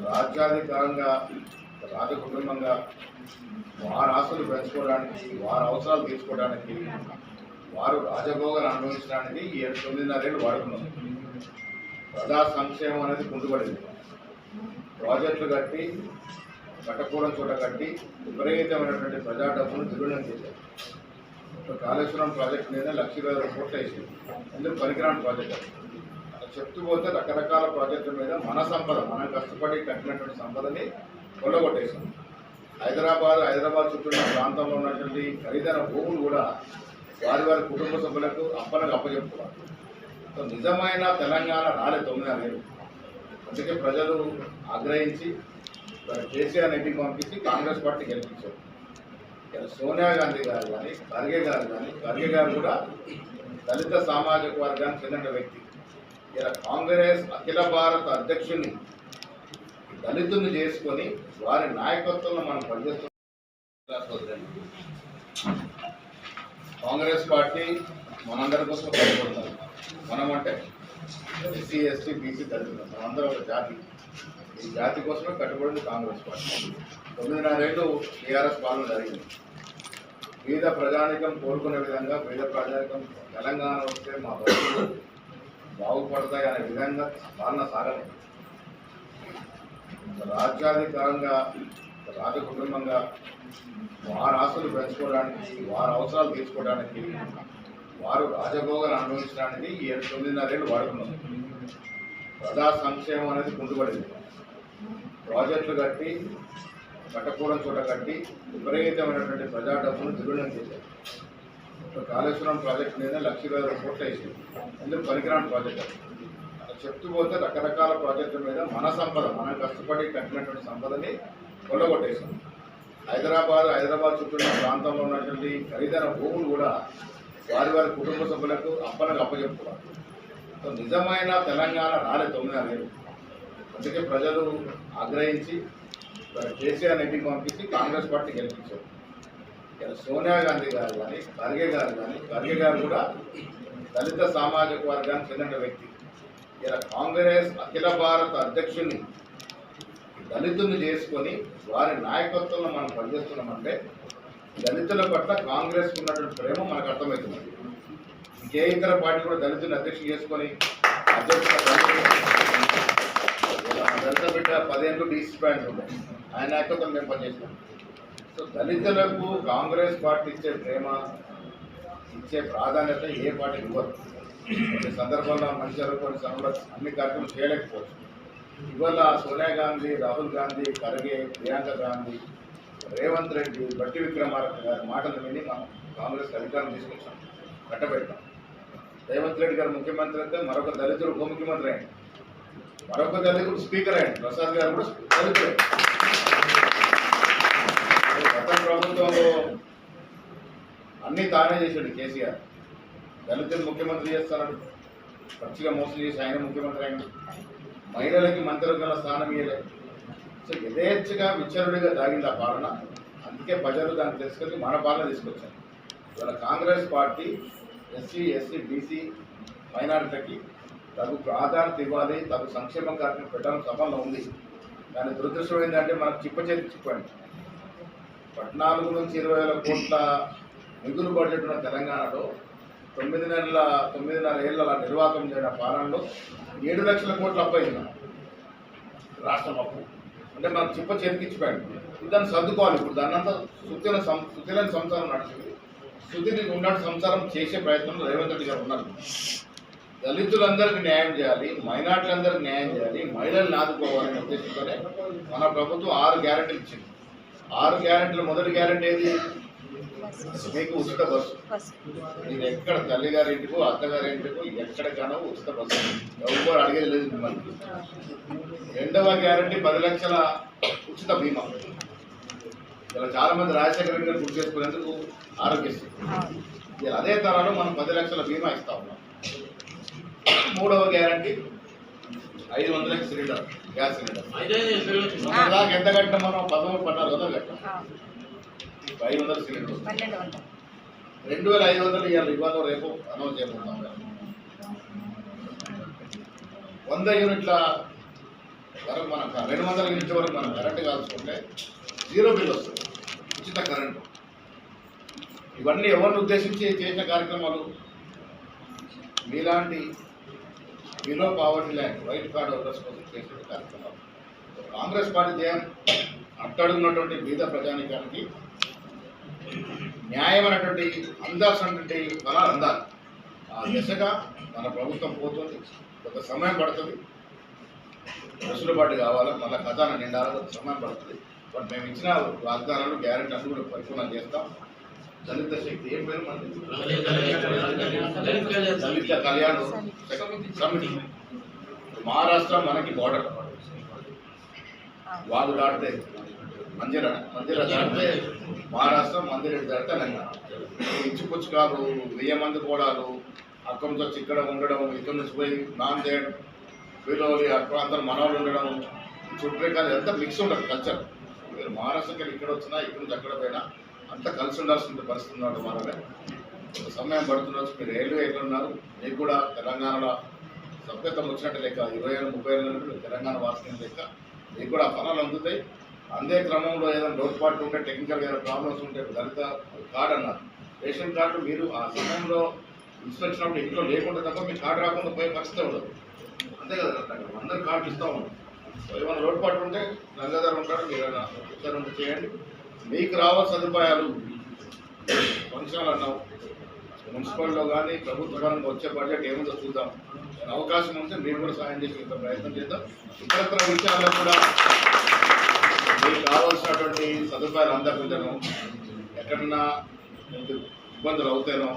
రాజ్యాధికారంగా రాజ కుటుంబంగా వారి ఆస్తులు పెంచుకోవడానికి వారి అవసరాలు తీర్చుకోవడానికి వారు రాజభోగాలు అనుభవించడానికి ఈ ఏడు తొమ్మిదిన్నరేళ్ళు వాడుకున్నారు. ప్రజా సంక్షేమం అనేది కుంటుపడింది. ప్రాజెక్టులు కట్టి కట్టకూడని చోట కట్టి విపరీతమైనటువంటి ప్రజా డబ్బును దుర్వినియోగం చేశారు. ఇప్పుడు కాళేశ్వరం ప్రాజెక్టు మీద లక్ష ఇరవై వేల కోట్లు వేసింది. అందులో పనికిరాని ప్రాజెక్ట్ చెప్తూ పోతే రకరకాల ప్రాజెక్టుల మీద మన సంపద మనం కష్టపడి కట్టినటువంటి సంపదని కొల్లగొట్టేశాం హైదరాబాద్ హైదరాబాద్ చుట్టూ ఉన్న ప్రాంతంలో ఉన్నటువంటి ఖరీదైన భూములు కూడా వారి వారి కుటుంబ సభ్యులకు అప్పనకు అప్పచెప్పుకున్నారు సో నిజమైన తెలంగాణ రాలే తొమ్మిది లేదు అందుకే ప్రజలు ఆగ్రహించి కేసీఆర్ ఇంటికి పంపించి కాంగ్రెస్ పార్టీ గెలిపించారు. సోనియా గాంధీ గారు కానీ ఖర్గే గారు కానీ ఖర్గే గారు కూడా దళిత సామాజిక వర్గానికి చెందిన వ్యక్తి. ఇలా కాంగ్రెస్ అఖిల భారత అధ్యక్షుని దళితుల్ని చేసుకొని వారి నాయకత్వంలో మనం పనిచేస్తున్నాం. కాంగ్రెస్ పార్టీ మనందరి కోసం పనిపడుతుంది మనం అంటే ఎస్సీ ఎస్టీ బీసీ దళితులు. మనందరం ఒక జాతి. ఈ జాతి కోసమే కట్టుబడింది కాంగ్రెస్ పార్టీ. తొమ్మిదిన్నరేళ్ళు టీఆర్ఎస్ పాలన జరిగింది. పేద ప్రజానికం కోరుకునే విధంగా పేద ప్రజానికం తెలంగాణ వస్తే మా బతుకులు బాగుపడతాయి అనే విధంగా పాలన సాగలేదు రాజ్యాధికారంగా రాజకుటుంబంగా వారి ఆస్తులు పెంచుకోవడానికి వారి అవసరాలు తీర్చుకోవడానికి వారు రాజభోగాలు అనుభవించడానికి ఈ ఏడు తొమ్మిదిన్నరేళ్ళు వాడుకున్నారు ప్రజా సంక్షేమం అనేది కుంటుపడింది. ప్రాజెక్టులు కట్టి కట్టకూడని చోట కట్టి విపరీతమైనటువంటి ప్రజా డబ్బును దుర్వినియోగం చేశారు. కాళేశ్వరం ప్రాజెక్ట్ మీద లక్ష ఇరవై వేల కోట్లు వేసింది. అందులో పనికిరాని ప్రాజెక్ట్ అలా చెప్తూ పోతే రకరకాల ప్రాజెక్టుల మీద మన సంపద మనం కష్టపడి కట్టినటువంటి సంపదని కొల్లగొట్టేసాం హైదరాబాద్ హైదరాబాద్ చుట్టూ ఉన్న ప్రాంతంలో ఉన్నటువంటి ఖరీదైన భూములు కూడా వారి వారి కుటుంబ సభ్యులకు అప్పనకు అప్పచెప్పుకున్నారు సో నిజమైన తెలంగాణ రాలేదు తొమ్మిది లేదు అందుకే ప్రజలు ఆగ్రహించి కేసీఆర్ ఇంటికి పంపించి కాంగ్రెస్ పార్టీ గెలిపించారు. సోనియా గాంధీ గారు కానీ ఖర్గే గారు కానీ ఖర్గే గారు కూడా దళిత సామాజిక వర్గానికి చెందిన వ్యక్తి. ఇలా కాంగ్రెస్ అఖిల భారత అధ్యక్షుని దళితుల్ని చేసుకొని వారి నాయకత్వంలో మనం పనిచేస్తున్నామంటే దళితుల పట్ల కాంగ్రెస్ ఉన్నటువంటి ప్రేమ మనకు అర్థమవుతుంది. ఇంకే ఇతర పార్టీ కూడా దళితుని అధ్యక్షుడు చేసుకొని అధ్యక్షుడు దళిత బిడ్డ పదేళ్ళు డీసీ బ్యాండ్ ఆయన నాయకత్వం మేము పనిచేస్తాం సో దళితులకు కాంగ్రెస్ పార్టీ ఇచ్చే ప్రేమ ఇచ్చే ప్రాధాన్యత ఏ పార్టీ ఇవ్వదు. కొన్ని సందర్భంలో మంచి కొన్ని సందర్భంలో అన్ని కార్యక్రమాలు చేయలేకపోవచ్చు. ఇవాళ సోనియా గాంధీ రాహుల్ గాంధీ ఖర్గే ప్రియాంక గాంధీ రేవంత్ రెడ్డి బట్టి విక్రమార్క గారి మాటలు విని మనం కాంగ్రెస్ అధికారం తీసుకొచ్చాం. కట్టబెట్టాం. రేవంత్ రెడ్డి గారు ముఖ్యమంత్రి అయితే మరొక దళితుడు ఉప ముఖ్యమంత్రి అయ్యింది మరొక దళితుడు స్పీకర్ అయ్యింది ప్రసాద్ గారు కూడా దళితుడు గత ప్రభుత్వంలో అన్నీ తానే చేశాడు కేసీఆర్. దళితులు ముఖ్యమంత్రి చేస్తాడు పచ్చిగా మోసం చేసి ఆయన ముఖ్యమంత్రి అయినా మహిళలకి మంత్రివర్గంలో స్థానం ఇవ్వలేదు సో యథేచ్ఛగా విచ్చరుడిగా దాగింది ఆ పాలన. అందుకే ప్రజలు దాన్ని తెలుసుకొని మన పాలన తీసుకొచ్చారు. ఇవాళ Congress party SC SC BC మైనారిటీలకి తగు ప్రాధాన్యత ఇవ్వాలి తగు సంక్షేమ కార్యక్రమం పెట్టడం సఫలంగా ఉంది. దాని దురదృష్టం ఏంటంటే మనకు చిప్ప చేతి చిప్పండి పద్నాలుగు నుంచి ఇరవై వేల కోట్ల మిగులు బడ్జెట్ ఉన్న తెలంగాణలో తొమ్మిది నెలల తొమ్మిదిన్నర ఏళ్ళ నిర్వాహకం చేయడం పాలనలో ఏడు లక్షల కోట్ల అప్పు రాష్ట్రం అప్పు. అంటే మనం చిప్ప చేతికిచ్చిపోయాడు దాన్ని సర్దుకోవాలి. ఇప్పుడు దాన్నంతా అంతా సుతిలని సం సంసారం నడిచింది. సుతిని ఉన్నట్టు సంసారం చేసే ప్రయత్నంలో రేవంత్ రెడ్డి గారు ఉన్నారు. దళితులందరికీ న్యాయం చేయాలి మైనార్టీలందరికీ న్యాయం చేయాలి మహిళలు ఆదుకోవాలనే ఉద్దేశంతోనే మన ప్రభుత్వం ఆరు గ్యారెంటీలు ఇచ్చింది. ఆరు గ్యారెంటీలు మొదటి గ్యారెంటీ ఏది? మీకు ఉచిత బస్సు. ఇది ఎక్కడ తల్లిగారి ఇంటికో అత్తగారి ఇంటికో ఎక్కడికైనా ఉచిత బస్సు. ఎవరు అడిగేది లేదు మిమ్మల్ని. రెండవ గ్యారంటీ పది లక్షల ఉచిత బీమా. ఇలా చాలా మంది రాజశేఖర రెడ్డి గారు గుర్తు చేసుకునేందుకు ఆరోగ్యశ్రీ. అదే తరాలో మనం పది లక్షల బీమా ఇస్తా ఉన్నాం. మూడవ గ్యారంటీ ఐదు వందలకి సిలిండర్ గ్యాస్ సిలిండర్. దాకా ఎంత కట్టినా మనం? పదమూడు పద్నాలుగు వందలు కట్టాం ఐదు వందల సిలిండర్ రెండు వేల ఐదు వందలు ఇవాళ ఇవాళ రేపు అనౌన్స్ చేయబోతున్నాం వంద యూనిట్ల వరకు మనం రెండు వందల యూనిట్ల వరకు మనం కరెంట్ కాల్చుకుంటే జీరో బిల్ వస్తుంది. ఉచిత కరెంటు. ఇవన్నీ ఎవరిని ఉద్దేశించి చేసిన కార్యక్రమాలు? మీలాంటి below poverty line white card voters కోసం చేసిన కార్యక్రమం. కాంగ్రెస్ పార్టీ ధ్యేయం అట్టడుగున్నటువంటి బీద ప్రజానికానికి న్యాయమైనటువంటి అందాల్సినటువంటి బలాలు అందాలి. ఆ దిశగా మన ప్రభుత్వం పోతుంది. కొంత సమయం పడుతుంది. వెసులుబాటు కావాలా? మళ్ళీ ఖజానా నిండాలి? కొంత సమయం పడుతుంది. బట్ మేము ఇచ్చిన వాగ్దానాలు గ్యారెంటీ అన్ని కూడా పరిపూర్ణం చేస్తాం. దళిత శక్తి ఏం పేరు దళిత కళ్యాణ్ సమితి. మహారాష్ట్ర మనకి బార్డర్ వాళ్ళు దాటితే మందిర మందిర దాటితే మహారాష్ట్ర మందిర దాటితే తెలంగాణ. ఇచ్చుపుచ్చుకాలు వెయ్యి మంది కోడాలు అక్కడి నుంచి వచ్చి ఇక్కడ ఉండడం ఇక్కడ నుంచి పోయి నాందేడ్ వీళ్ళోలి ఆ ప్రాంతాలు మనవాళ్ళు ఉండడం చుట్టరికాలు ఎంత మిక్స్ ఉండదు కల్చర్ మీరు మహారాష్ట్రకి ఇక్కడ వచ్చినా ఇక్కడ నుంచి అక్కడ పోయినా అంతా కలిసి ఉండాల్సిన పరిస్థితి ఉన్నాడు మనమే సమయం పడుతుండొచ్చు మీరు రైల్వే ఎక్కడ ఉన్నారు? మీకు కూడా తెలంగాణలో సభ్యత్వం వచ్చినట్టు లెక్క ఇరవై ఏళ్ళు ముప్పై ఏళ్ళు తెలంగాణ వాసిన లెక్క మీకు కూడా ఫలాలు అందుతాయి. అందే క్రమంలో ఏదైనా లోటుపాట్లు ఉంటే టెక్నికల్ ఏదైనా ప్రాబ్లమ్స్ ఉంటే దళిత కార్డు అన్నారు. రేషన్ కార్డు మీరు ఆ సమయంలో ఇన్స్పెక్షన్ ఇంట్లో లేకుండా తప్ప మీ కార్డు రాకుండా పోయే పరిస్థితి ఉండదు. అంతే కదా అందరు కార్డు ఇస్తూ ఉన్నాం ఏమైనా లోటుపాటు ఉంటే గంగాధర్ ఉంటాడు మీరు ఏమైనా ఉంటే చేయండి. మీకు రావాల్సిన సదుపాయాలు ఫంక్షన్లు అన్నావు మున్సిపల్లో కానీ ప్రభుత్వ పరంగా వచ్చే బడ్జెట్ ఏముందో చూద్దాం. అవకాశం ఉంటే మీరు కూడా సాయం చేసే ప్రయత్నం చేద్దాం. ఇతరత్ర విషయాల్లో కూడా మీకు కావాల్సినటువంటి సదుపాయాలు అందకపోతేనో ఎక్కడన్నా ఇబ్బందులు అవుతానో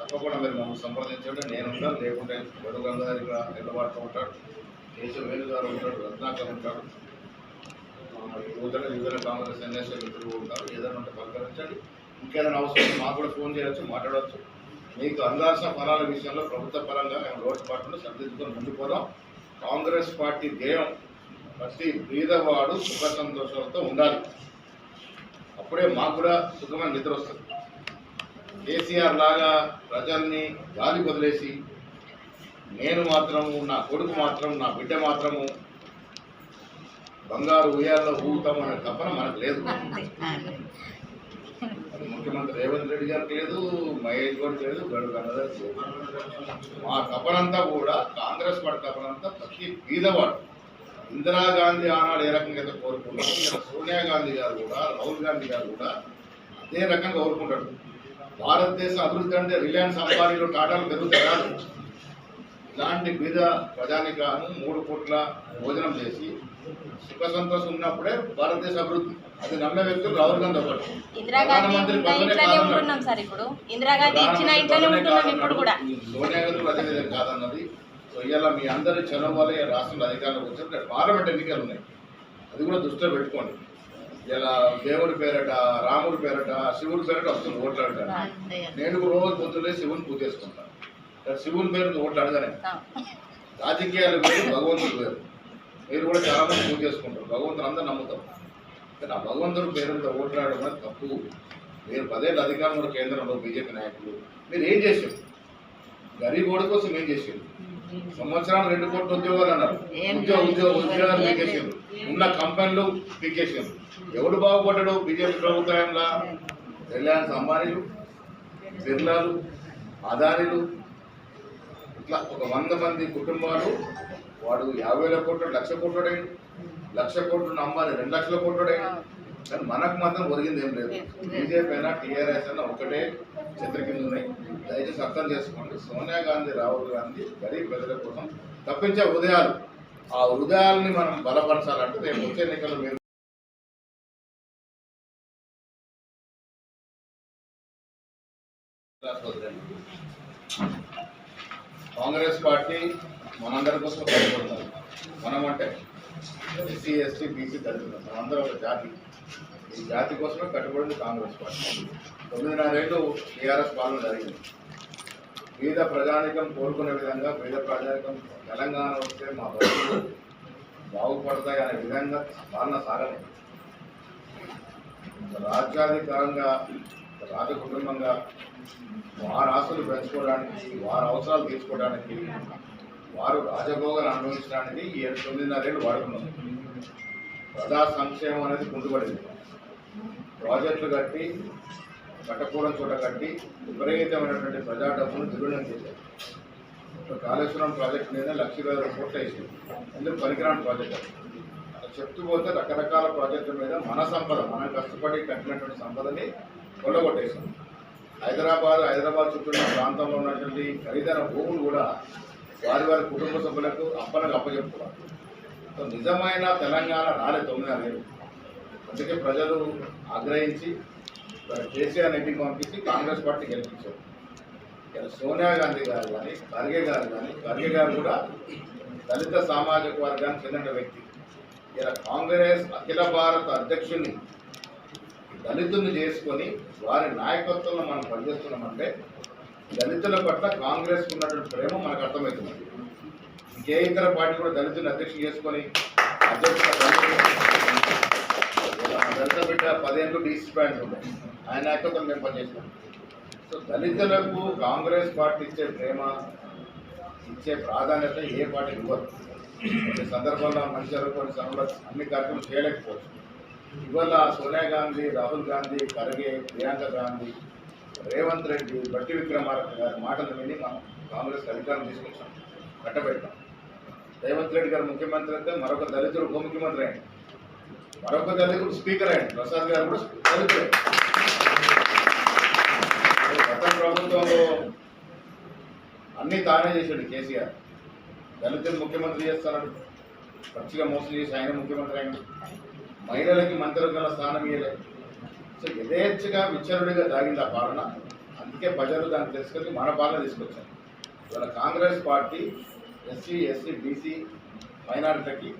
తప్పకుండా మీరు మమ్మల్ని సంప్రదించండి. నేను ఉంటాను లేకుంటే గడు గంగాధర్ నిలబడుతూ ఉంటాడు కేశవ వేలుగారు ఉంటాడు రత్నాకర్ ఉంటాడు యువతల యువజన కాంగ్రెస్ ఎన్ఎస్ఏ మిత్రులు ఉంటారు. ఏదైనా ఉంటే పలకరించండి. ఇంకేదైనా అవసరం మాకు కూడా ఫోన్ చేయొచ్చు మాట్లాడవచ్చు మీకు అందాల్సిన ఫలాల విషయంలో ప్రభుత్వ పరంగా మేము లోటుపాట్లు సరిదిద్దుకొని ముందుకు పోదాం. కాంగ్రెస్ పార్టీ ధ్యేయం ప్రతి బీదవాడు సుఖ సంతోషాలతో ఉండాలి. అప్పుడే మాకు కూడా సుఖమైన నిద్ర వస్తుంది. కేసీఆర్ లాగా ప్రజల్ని గాలి వదిలేసి నేను మాత్రము నా కొడుకు మాత్రం నా బిడ్డ మాత్రము బంగారు ఉయ్యాల్లో ఊగుతాం అనే తపన మనకు లేదు. ముఖ్యమంత్రి రేవంత్ రెడ్డి గారికి లేదు మహేష్ గౌడ్ లేదు గడు గన్నదారికి లేదు మా తపనంతా కూడా కాంగ్రెస్ పార్టీ తపనంతా ప్రతి బీదవాడు. ఇందిరాగాంధీ ఆనాడు ఏ రకంగా అయితే ఇలా సోనియా గాంధీ గారు కూడా రాహుల్ గాంధీ గారు కూడా అదే రకంగా కోరుకుంటాడు. భారతదేశ అభివృద్ధి అంటే రిలయన్స్ అంబానీలు టాటాలు పెరుగుతాయి కాదు. ఇలాంటి బీద ప్రజానికాను మూడు కోట్ల భోజనం చేసి సుఖ సంతోషం ఉన్నప్పుడే భారతదేశ అభివృద్ధి. అది నమ్మే వ్యక్తులు రాహుల్ గాంధీ ఒకటి. సోనియా గాంధీ ప్రతినిధి కాదన్నది. సో ఇవాళ మీ అందరి చదువు వల్ల రాష్ట్రంలో అధికారంలోకి రేపు పార్లమెంట్ ఎన్నికలు ఉన్నాయి. అది కూడా దృష్టిలో పెట్టుకోండి. ఇలా దేవుడి పేరట రాముడి పేరట శివుడి పేరట వస్తుంది ఓట్లు అడగాలి అంతే కదా. నేను రోజు పొద్దున్నే శివుని పూజ చేసుకుంటాను కానీ శివుని పేరు ఓట్లు అడగానే. ఆ. రాజకీయాలు వేరు భగవంతుడు వేరు. మీరు కూడా చాలా మంది పూజ చేసుకుంటారు. భగవంతుడు అందరూ నమ్ముతాం కానీ ఆ భగవంతుడు పేరు మీద ఓట్లాడడం అనేది తప్పు. మీరు పదేళ్ళ అధికారంలో కేంద్రంలో బీజేపీ నాయకులు. మీరు ఏం చేశారు? గరీబోడి కోసం ఏం చేశారు? సంవత్సరాలు రెండు కోట్ల ఉద్యోగాలు అన్నారు. ఉద్యోగ ఉద్యోగ ఉద్యోగాలు పీకేసారు ఉన్న కంపెనీలు పీకేసారు ఎవడు బాగుపడ్డాడు? బీజేపీ ప్రభుత్వంలో? రిలయన్స్ అంబానీలు బిర్లాలు అదానీలు. ఇట్లా ఒక వంద మంది కుటుంబాలు వాడు యాభై వేల కోట్లు లక్ష కోట్లుడైంది లక్ష కోట్లు నమ్మాలి రెండు లక్షల కోట్లుడైంది కానీ మనకు మాత్రం ఒరిగింది ఏం లేదు. బీజేపీ అయినా టీఆర్ఎస్ అయినా ఒకటే చిత్ర కింద ఉన్నాయి. దయచేసి అర్థం చేసుకోండి. సోనియా గాంధీ రాహుల్ గాంధీ గరీబ్ ప్రజల కోసం తప్పించే ఉదయాలు ఆ ఉదయాల్ని మనం బలపరచాలంటే రేపు వచ్చే ఎన్నికలు మీరు కాంగ్రెస్ పార్టీ మనందరి కోసం కట్టుబడుతుంది మనం అంటే ఎస్సీ ఎస్టీ బీసీ దళితులు మనందరం ఒక జాతి. ఈ జాతి కోసమే కట్టుబడింది కాంగ్రెస్ పార్టీ. తొమ్మిదిన్నరేళ్ళు టీఆర్ఎస్ పాలన జరిగింది. పేద ప్రజానికం కోరుకునే విధంగా పేద ప్రజానికం తెలంగాణ వస్తే మా బతుకులు బాగుపడతాయి అనే విధంగా పాలన సాగలేదు రాజ్యాధికారంగా రాజ కుటుంబంగా వారి ఆస్తులు పెంచుకోవడానికి వారి అవసరాలు తీర్చుకోవడానికి వారు రాజభోగాలు అనుభవించడానికి ఈ తొమ్మిదిన్నరేళ్ళు వాడుకున్నారు. ప్రజా సంక్షేమం అనేది కుంటుపడింది. ప్రాజెక్టులు కట్టి కట్టకూడని చోట కట్టి విపరీతమైనటువంటి ప్రజా డబ్బును దుర్వినియోగం చేశారు. కాళేశ్వరం ప్రాజెక్ట్ మీద లక్ష ఇరవై వేల కోట్లు వేసింది. ఎందుకు పనికిరాని ప్రాజెక్ట్ అది. అలా చెప్తూ పోతే రకరకాల ప్రాజెక్టుల మీద మన సంపద మనం కష్టపడి కట్టినటువంటి సంపదని కొల్లగొట్టేసాం హైదరాబాద్ హైదరాబాద్ చుట్టూ ఉన్న ప్రాంతంలో ఉన్నటువంటి ఖరీదైన భూములు కూడా వారి వారి కుటుంబ సభ్యులకు అప్పనకు అప్పచెప్తున్నారు. సో నిజమైన తెలంగాణ రాలేదు తొమ్మిది అందుకే ప్రజలు ఆగ్రహించి కేసీఆర్ ఇంటికి పంపించి కాంగ్రెస్ పార్టీ గెలిపించారు. ఇక్కడ సోనియా గాంధీ గారు కానీ ఖర్గే గారు కానీ ఖర్గే గారు కూడా దళిత సామాజిక వర్గానికి చెందిన వ్యక్తి. ఇలా కాంగ్రెస్ అఖిల భారత అధ్యక్షుని దళితుల్ని చేసుకొని వారి నాయకత్వంలో మనం పనిచేస్తున్నామంటే దళితుల పట్ల కాంగ్రెస్ ఉన్నటువంటి ప్రేమ మనకు అర్థమవుతుంది. ఇంకే ఇతర పార్టీ కూడా దళితుని అధ్యక్షులు చేసుకొని అధ్యక్షుడు దళిత బిడ్డ పదిహేను డీసీ పాయింట్ ఉన్నాయి ఆయన నాయకత్వం మేము పనిచేసినాం సో దళితులకు కాంగ్రెస్ పార్టీ ఇచ్చే ప్రేమ ఇచ్చే ప్రాధాన్యత ఏ పార్టీ ఇవ్వదు. కొన్ని సందర్భాల్లో మంచి కొన్ని సమయంలో అన్ని కార్యక్రమాలు చేయలేకపోవచ్చు. ఇవాళ సోనియా గాంధీ రాహుల్ గాంధీ ఖర్గే ప్రియాంక గాంధీ రేవంత్ రెడ్డి బట్టి విక్రమార్క గారి మాటలు విని మనం కాంగ్రెస్ అధికారం తీసుకొచ్చాం. కట్టబెట్టాం. రేవంత్ రెడ్డి గారు ముఖ్యమంత్రి అయితే మరొక దళితుడు ఉప ముఖ్యమంత్రి మరొక దళితుడు స్పీకర్ అయ్యాడు. ప్రసాద్ గారు కూడా దళితుడు. గత ప్రభుత్వంలో అన్నీ తానే చేశాడు కేసీఆర్. దళితులు ముఖ్యమంత్రి చేస్తాడు పచ్చిగా మోసం చేసి ఆయన ముఖ్యమంత్రి అయ్యాడు మహిళలకి మంత్రులు గల స్థానం ఇవ్వలేదు సో యథేచ్ఛగా విచ్చరుడిగా దాగింది ఆ పాలన. అందుకే ప్రజలు దాన్ని తెలుసుకొని మన పాలన తీసుకొచ్చారు. ఇవాళ Congress party SC SC BC మైనారిటీకి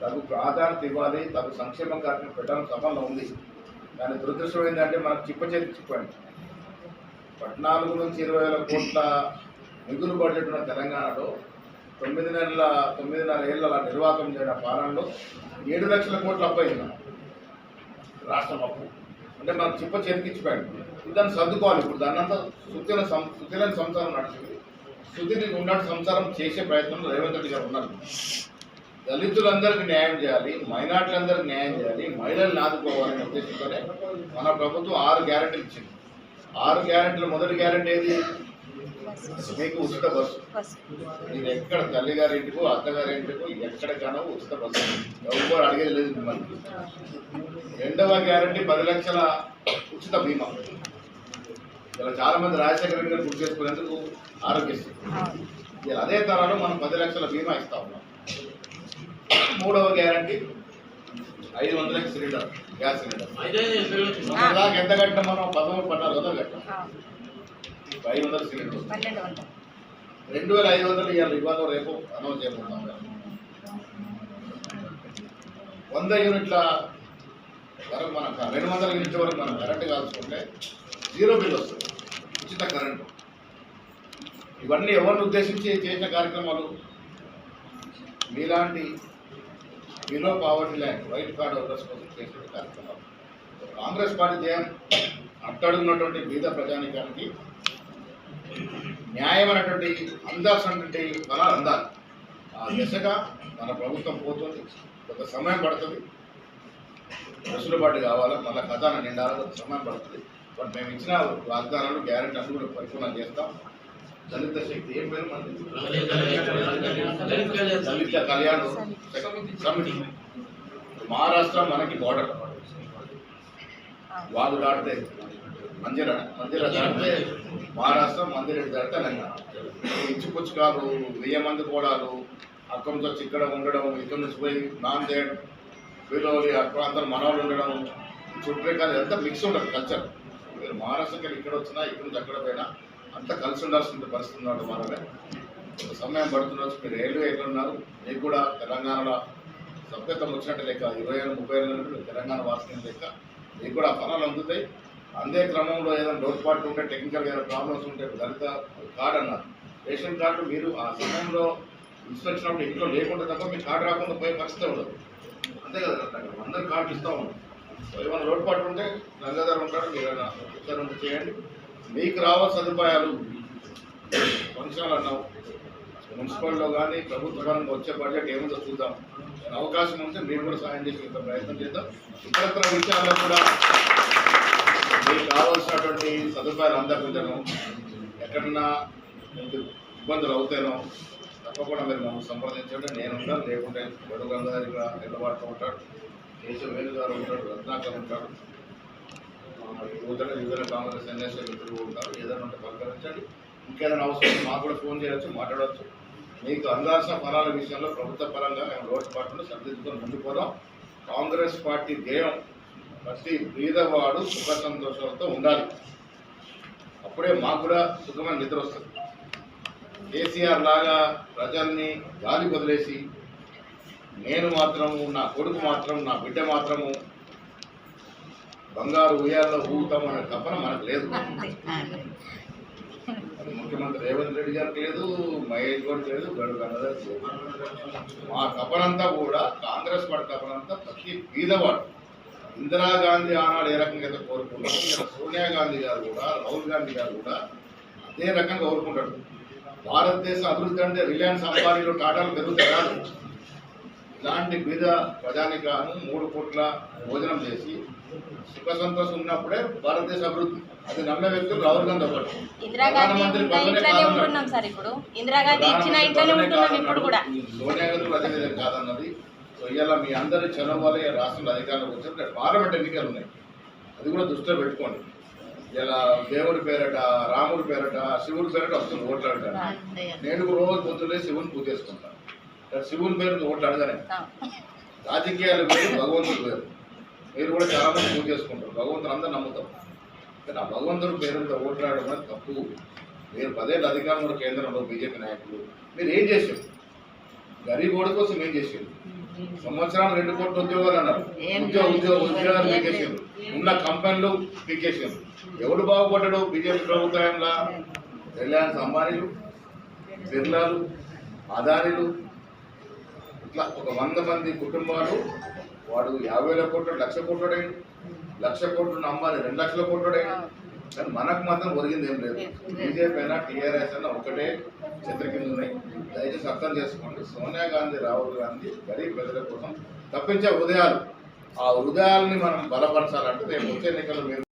తగు ప్రాధాన్యత ఇవ్వాలి తగు సంక్షేమ కార్యక్రమం పెట్టడం సఫలంలో ఉంది. దాని దురదృష్టం ఏంటంటే మనకు చిప్ప చేతి చిప్పండి. పద్నాలుగు నుంచి ఇరవై వేల కోట్ల మిగులు బడ్జెట్ ఉన్న తెలంగాణలో తొమ్మిది నెలల తొమ్మిదిన్నర ఏళ్ళ నిర్వాహకం చేయడం పాలనలో ఏడు లక్షల కోట్లు అప్పయింది రాష్ట్రం అప్పు. అంటే మన చిప్ప చేతికిచ్చిపోయాడు దాన్ని సర్దుకోవాలి. ఇప్పుడు దాన్ని అంతా శుద్ధిన సం సంసారం నడిచింది. సుతిని ఉన్నట్టు సంసారం చేసే ప్రయత్నంలో రేవంత్ రెడ్డి గారు ఉన్నారు. దళితులందరికీ న్యాయం చేయాలి. మైనార్టీలందరికీ న్యాయం చేయాలి. మహిళల్ని ఆదుకోవాలనే ఉద్దేశంతోనే మన ప్రభుత్వం ఆరు గ్యారెంటీలు ఇచ్చింది. ఆరు గ్యారెంటీలు మొదటి గ్యారెంటీ ఏది? మీకు ఉచిత బస్సు. బస్ మీరు ఎక్కడ తల్లిగారి ఇంటికో అత్తగారి ఇంటికో ఎక్కడికైనా ఉచిత బస్సు. ఎవరు అడిగేది లేదు మిమ్మల్ని. రెండవ గ్యారంటీ పది లక్షల ఉచిత బీమా. ఇలా చాలా మంది రాజశేఖర రెడ్డి గారు గుర్తు చేసుకునేందుకు ఆరోగ్యశ్రీ. ఇలా అదే తరాలో మనం పది లక్షల బీమా ఇస్తా ఉన్నాం. మూడవ గ్యారంటీ ఐదు వందలకి సిలిండర్ గ్యాస్ సిలిండర్. దాకా ఎంత కట్టినా మనం? పదమూడు పద్నాలుగు వందలు కట్టాం. ఐదు వందల సిలిండర్ రెండు వేల ఐదు వందలు ఇవాళ ఇవాళ రేపు అనౌన్స్ చేయబోతున్నాం వంద యూనిట్ల వరకు మనం రెండు వందల యూనిట్ల వరకు మనం కరెంట్ కాల్చుకుంటే జీరో బిల్ వస్తుంది. ఉచిత కరెంటు. ఇవన్నీ ఎవరిని ఉద్దేశించి చేసిన కార్యక్రమాలు? మీలాంటి below poverty line white card holders కోసం చేసిన కార్యక్రమాలు. కాంగ్రెస్ పార్టీ ధ్యేయం అట్టడున్నటువంటి బీద ప్రజానికానికి న్యాయమైనటువంటి అందాల్సినటువంటి బలాలు అందాలి. ఆ దిశగా మన ప్రభుత్వం పోతుంది. కొంత సమయం పడుతుంది. వెసులుబాటు కావాలి? మళ్ళీ ఖజానా నిండాలి? కొంత సమయం పడుతుంది. బట్ మేము ఇచ్చిన వాగ్దానాలు గ్యారెంటీ అన్ని కూడా పరిపూర్ణం చేస్తాం. దళిత శక్తి ఏం పేరు మనది? దళిత కళ్యాణ సమితి. మహారాష్ట్ర మనకి బార్డర్ వాళ్ళు దాటితే మందిర మందిర దాటితే మహారాష్ట్ర మందిరెడ్డి దాటితే తెలంగాణ. ఇచ్చిపుచ్చుకాలు వెయ్యి మంది కోడాలు అక్కడి నుంచి వచ్చి ఇక్కడ ఉండడం ఇక్కడ నుంచి పోయి నాన్ చేయడం వీళ్ళు ఆ ప్రాంతాలు మనవాళ్ళు ఉండడం చుట్టూ ఎంత మిక్స్ ఉండదు కల్చర్ మీరు మహారాష్ట్రకి ఇక్కడ వచ్చినా ఇక్కడ నుంచి అక్కడ పోయినా అంతా కలిసి ఉండాల్సిన పరిస్థితి ఉన్నాడు మనమే సమయం పడుతుండొచ్చు మీరు ఏళ్ళు ఎక్కడ ఉన్నారు మీకు కూడా తెలంగాణలో సభ్యత్వం వచ్చినట్టు లెక్క ఇరవై ఏళ్ళు ముప్పై ఏళ్ళు తెలంగాణ వాసిన లెక్క మీకు కూడా ఫలాలు అందుతాయి. అందే క్రమంలో ఏదైనా లోటుపాట్లు ఉంటే టెక్నికల్ ఏదైనా ప్రాబ్లమ్స్ ఉంటే దళిత కార్డు అన్నారు. రేషన్ కార్డు మీరు ఆ సమయంలో ఇన్స్పెక్షన్ ఇంట్లో లేకుండా తప్ప మీ కార్డు రాకుండా పోయే పరిస్థితి ఉండదు. అంతే కదా అందరు కార్డు ఇస్తూ ఉన్నాం సో ఏమైనా లోటుపాటు ఉంటే గంగాధర్ ఉంటాడు మీరు ఏమైనా ఉంటే చేయండి. మీకు రావాల్సిన సదుపాయాలు? ఫంక్షన్లు అన్నావు. మున్సిపల్లో కానీ ప్రభుత్వ కానీ వచ్చే బడ్జెట్ ఏముందో చూద్దాం. అవకాశం ఉంటే మీరు కూడా సాయం చేసే ప్రయత్నం చేద్దాం. ఇతరత్ర విషయాల్లో కూడా మీకు కావాల్సినటువంటి సదుపాయాలు అందకుండాను ఎక్కడన్నా ఇబ్బందులు అవుతానో తప్పకుండా మీరు మమ్మల్ని సంప్రదించండి. నేను ఉంటాను లేకుంటే గడు గంగాధర్ గారు నిలబడుతూ ఉంటాడు కేశవేలు గారు ఉంటాడు రత్నాకర్ ఉంటాడు. యువతల కాంగ్రెస్ ఎన్ఎస్ఏ మిత్రులు ఉంటారు. ఏదైనా ఉంటే పలకరించండి. ఇంకేదైనా అవసరం మాకు కూడా ఫోన్ చేయొచ్చు మాట్లాడవచ్చు మీకు అందాల్సిన ఫలాల విషయంలో ప్రభుత్వ పరంగా మేము రోడ్డు పాటను సరిదిద్దుకొని ముందుకు పోదాం. కాంగ్రెస్ పార్టీ ధ్యేయం ప్రతి పేదవాడు సుఖ సంతోషాలతో ఉండాలి. అప్పుడే మాకు కూడా సుఖమైన నిద్ర వస్తుంది. కేసీఆర్ లాగా ప్రజల్ని గాలి వదిలేసి నేను మాత్రము నా కొడుకు మాత్రం నా బిడ్డ మాత్రము బంగారు ఉయ్యాల్లో ఊగుతాం అనే తపన మనకు లేదు. అది ముఖ్యమంత్రి రేవంత్ రెడ్డి గారికి లేదు మహేష్ గౌడ్ లేదు గడు లేదు. మా తపనంతా కూడా కాంగ్రెస్ పార్టీ తపనంతా ప్రతి బీదవాడు ఇందిరాగాంధీ ఆనాడు ఏ రకంగా అయితే సోనియా గాంధీ గారు కూడా రాహుల్ గాంధీ గారు కూడా అదే రకంగా కోరుకుంటాడు. భారతదేశ అభివృద్ధి అంటే రిలయన్స్ అంబానీలు టాటాలు పెరుగుతాయి కాదు. ఇలాంటి బీద ప్రజానికాను మూడు కోట్ల భోజనం చేసి సుఖ సంతోషం ఉన్నప్పుడే భారతదేశ అభివృద్ధి. అది నమ్మే వ్యక్తులు రాహుల్ గాంధీ ఒకటి ఇందిరాగాంధీ సోనియా గాంధీ అదే విధంగా కాదన్నది. సో ఇవాళ మీ అందరి చదువు వల్ల రాష్ట్రంలో అధికారంలోకి వచ్చారు. రేపు పార్లమెంట్ ఎన్నికలు ఉన్నాయి. అది కూడా దృష్టిలో పెట్టుకోండి. ఇలా దేవుడి పేరట రాముడి పేరట శివుడి పేరట వస్తుంది ఓట్లాడతాను నేను కూడా రోజు పొద్దున్నే శివుని పూజ చేసుకుంటాను శివుని పేరు ఓట్లు అడగనే. ఆ. రాజకీయాలు వేరు భగవంతుడు వేరు. మీరు కూడా చాలా మంది పూజ చేసుకుంటారు. భగవంతుడు అందరూ నమ్ముతాం కానీ ఆ భగవంతుడు పేరుతో ఓట్లాడడం అనేది తప్పు. మీరు పదేళ్ళు అధికారంలో కేంద్రంలో బీజేపీ నాయకులు. మీరు ఏం చేశారు? గరీబ్ ఓడి కోసం ఏం చేశారు? సంవత్సరాలు రెండు కోట్ల ఉద్యోగాలు అన్నారు. ఉద్యోగ ఉద్యోగ ఉద్యోగాలు పీకేసారు ఉన్న కంపెనీలు పీకేసారు ఎవడు బాగుపడ్డాడు బీజేపీ ప్రభుత్వంలో? రిలయన్స్ అంబానీలు బిర్లాలు అదానీలు. ఇట్లా ఒక వంద మంది కుటుంబాలు వాడు యాభై వేల కోట్లు లక్ష కోట్లుడైంది లక్ష కోట్లు నమ్మాలి రెండు లక్షల కోట్లుడైంది కానీ మనకు మాత్రం ఒరిగింది ఏం లేదు. బీజేపీ అయినా టీఆర్ఎస్ అయినా ఒకటే. ఉన్నాయి దయచేసి అర్థం చేసుకోండి. సోనియా గాంధీ రాహుల్ గాంధీ గరీబ్ ప్రజల కోసం తప్పించే హృదయాలు ఆ హృదయాల్ని మనం బలపరచాలంటే రేపు వచ్చే ఎన్నికలు